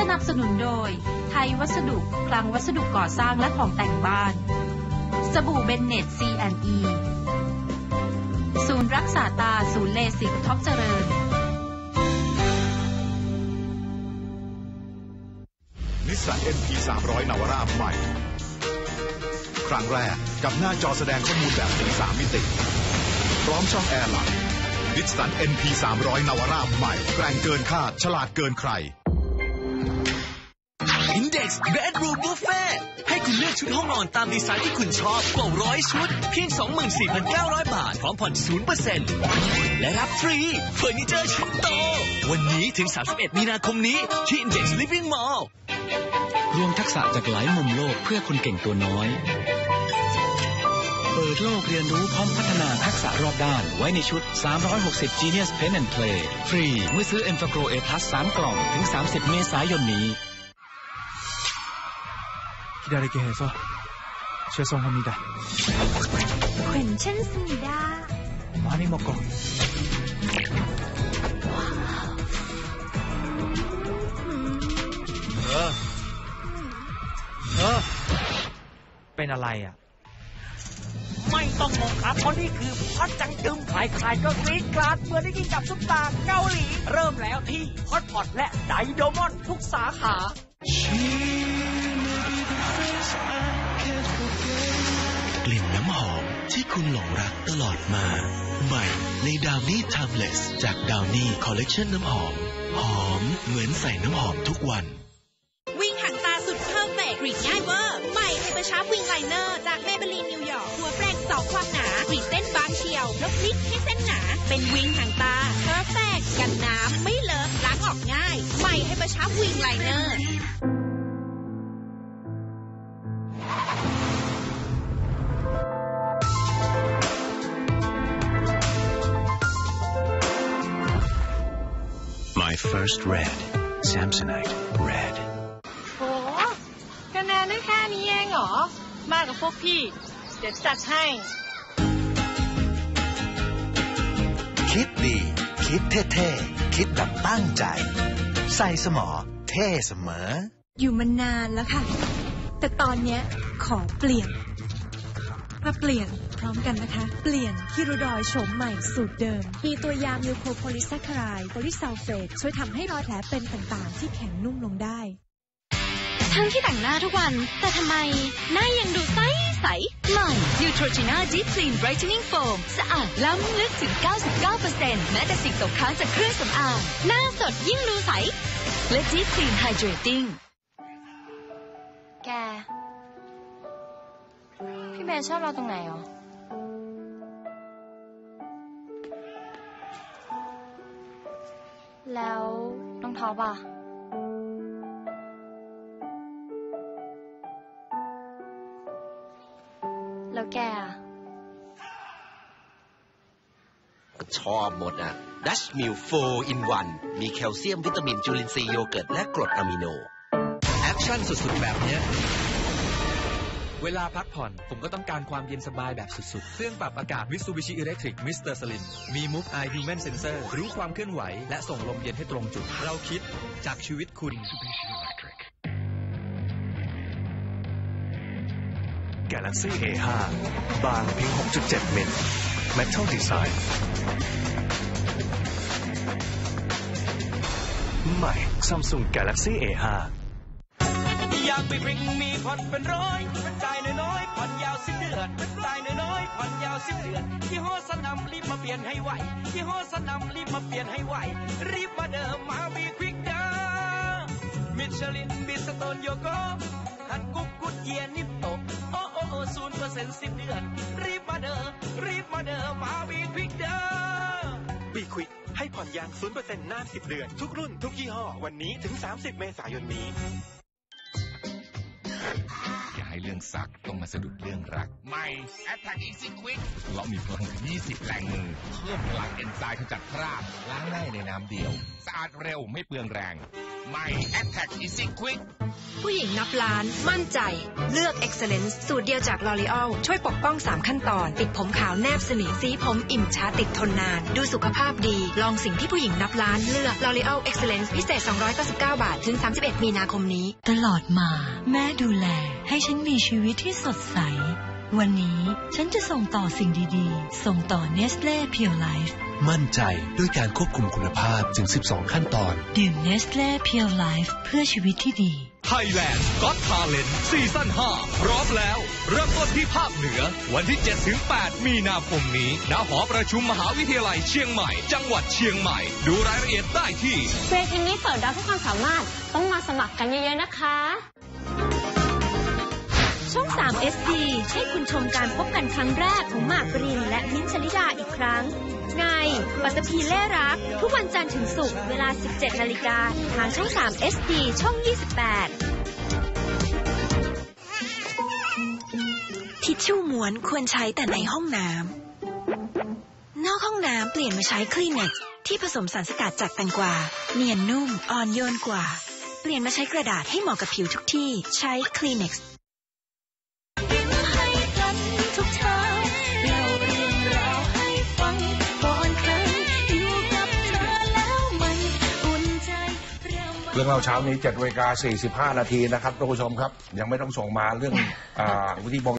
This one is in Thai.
สนับสนุนโดย ไทยวัสดุ คลังวัสดุก่อสร้างและของแต่งบ้าน สบู่เบนเน็ต C&E ศูนย์รักษาตาศูนย์เลสิกท็อปเจริญ นิสสัน NP 300นาวาร่าใหม่ ครั้งแรกกับหน้าจอแสดงข้อมูลแบบถึง3มิติ พร้อมช่องแอร์หลังนิสสัน NP 300นาวาร่าใหม่ แกร่งเกินคาด ฉลาดเกินใคร Index Bedroom Buffet ให้คุณเลือกชุดห้องนอนตามดีไซน์ที่คุณชอบกว่าร้อยชุด เพียง 24,900 บาท พร้อมผ่อน 0%และรับฟรีเฟอร์นิเจอร์ชิ้นโต วันนี้ถึง 31 มีนาคมนี้ ที่ Index Living Mall รวมทักษะจากหลายมุมโลกเพื่อคนเก่งตัวน้อย เปิดโลกเรียนรู้พร้อมพัฒนาทักษะรอบด้านไว้ในชุด 360 Genius Pen and Play ฟรีเมื่อซื้อ e n f a g r o A Plus 3 กล่อง ถึง 30 เมษายนนี้ 기다리게 해서 죄송합니다. 괜찮습니다. 많이 먹고. 어. 어. เป็นอะไรอ่ะ ไม่ต้องงงครับเพราะนี่คือฮอตจังกึมใครๆก็กรี๊ดกราดเมื่อได้ยินกับซุปตาเกาหลี เริ่มแล้วที่ฮอตพอตและไดโดมอนทุกสาขา ที่คุณหลงรักตลอดมา ใหม่ในดาวนี่ Timeless จากดาวนี่คอลเลกชันน้ำหอม หอมเหมือนใส่น้ำหอมทุกวัน วิ่งหางตาสุดเพอร์เฟกต์กรีดง่ายเวอร์ ใหม่ไฮเปอร์ชาร์ปวิ่งไลเนอร์จากเมเบลีนนิวยอร์กหัวแปรงสองความหนากรีดเส้นบางเฉียวแล้วพลิกให้เส้นหนา เป็นวิ่งหางตาเพอร์เฟกต์กันน้ำไม่เลอะล้างออกง่าย ใหม่ไฮเปอร์ชาร์ปวิ่งไลเนอร์ My first red Samsonite red โหคะแนนได้แค่นี้เองเหรอ มากับพวกพี่ เดี๋ยวจัดให้ คิดดี คิดเท่ๆ คิดแบบตั้งใจ ใส่สมอ เท่เสมอ อยู่มานานแล้วค่ะ แต่ตอนเนี้ยขอเปลี่ยน มาเปลี่ยนพร้อมกันนะคะ เปลี่ยนฮิรูดอยโฉมใหม่สูตรเดิม มีตัวยามิวโคโพลิแซคคารายโพลิซัลเฟตช่วยทำให้รอยแผลเป็นต่างๆ ที่แข็งนุ่มลงได้ ทั้งที่แต่งหน้าทุกวัน แต่ทำไม หน้ายังดูใสใสใหม่ Neutrogena Deep Clean Brightening Foam สะอาดล้ำลึกถึง 99%แม้แต่สิ่งตกค้างจากเครื่องสำอางหน้าสดยิ่งดูใส และ Deep Clean Hydrating พี่เบย์ชอบเราตรงไหนหรอ แล้วน้องท็อปอะ แล้วแกอะ ชอบหมดอะดัชมิล4 in 1มีแคลเซียมวิตามินจุลินทรีย์โยเกิร์ตและกรดอะมิโน แอคชั่นสุดๆ แบบเนี้ย เวลาพักผ่อน ผมก็ต้องการความเย็นสบายแบบสุดๆ เครื่องปรับอากาศ Mitsubishi Electric Mr. Slim มี Move Eye Human Sensor รู้ความเคลื่อนไหว และส่งลมเย็นให้ตรงจุด เราคิดจากชีวิตคุณ Galaxy A5 บางเพียง6.7 มิล Metal Design ใหม่ Samsung Galaxy A5 อ ยากไปพริกมีผ่อนเป็นร้อยเป็นจ่ายน้อยๆผ่อนยาวสิบเดือนเป็นจ่ายน้อยๆผ่อนยาวสิบเดือนยี่ห้อสนามรีบมาเปลี่ยนให้ไวยี่ห้อสนามรีบมาเปลี่ยนให้ไวรีบมาเดิมมาวีควิกดามิชลินบิสโตนโยโกฮันกุ๊กกุดเยียนิปโตโอโอโอศูนย์เปอร์เซ็นต์สิบเดือนรีบมาเดิมรีบมาเดิมมาวีควิกดาบีควิกให้ผ่อนยาง 0%นาน 10 เดือน ทุกรุ่น ทุกยี่ห้อ วันนี้ถึง 30 เมษายนนี้ รื่องซักต้องมาสะดุดเรื่องรัก ใหม่ Attack Easy Quick เรามีพลังถึง20 แรงมือ เพิ่มพลังเอนไซม์ขจัดคราบล้างง่ายในน้ำเดียว สะอาดเร็วไม่เปลืองแรง ใหม่ Attack Easy Quick ผู้หญิงนับล้านมั่นใจ เลือก Excellence สูตรเดียวจาก L'Oreal ช่วยปกป้อง 3 ขั้นตอนปิดผมขาวแนบสนิทสีผมอิ่มช้าติดทนนาน ดูสุขภาพดี ลองสิ่งที่ผู้หญิงนับล้านเลือก L'Oreal Excellence พิเศษ 299 บาท ถึง 31 มีนาคมนี้ ตลอดมา แม่ดูแล ให้ฉันมีชีวิตที่สดใส วันนี้ฉันจะส่งต่อสิ่งดีๆ ส่งต่อ Nestle Pure Life มั่นใจด้วยการควบคุมคุณภาพถึง 12 ขั้นตอน ดื่ม Nestle Pure Life เพื่อชีวิตที่ดีไทยแลนด์ก็ t ทาเลนซีซั่น5พร้อมแล้ว เริ่มต้นที่ภาคเหนือ วันที่ 7-8 มีนาคมนี้ณหอประชุมมหาวิทยาลัยเชียงใหม่ จังหวัดเชียงใหม่ ดูรายละเอียดได้ที่เวทีนี้เปิดรับทุกความสามารถต้องมาสมัครกันเยอะๆนะคะ ช่อง3 SD ให้คุณชมการพบกันครั้งแรกของหมากปรินและมิ้นชลิดาอีกครั้ง ในปัตตภีเล่รัก ทุกวันจันทร์ถึงศุกร์เวลา 17 นาฬิกาทางช่อง 3 SD ช่อง 28 ทิชชู่ม้วนควรใช้แต่ในห้องน้ำ นอกห้องน้ำเปลี่ยนมาใช้คลีเน็กที่ผสมสารสกัดจากแตงกวา เนียนนุ่ม อ่อนโยนกว่า เปลี่ยนมาใช้กระดาษให้เหมาะกับผิวทุกที่ ใช้คลีเน็ก ทุกเช้าเล่าเรื่องราวให้ฟังก่อนใครอยู่กับเธอแล้วมันอุ่นใจเราเรื่องเราเช้านี้7จ็ดเวลา45 นาทีนะครับท่านผู้ชมครับ ยังไม่ต้องส่งมาเรื่องอ่าวุฒิบง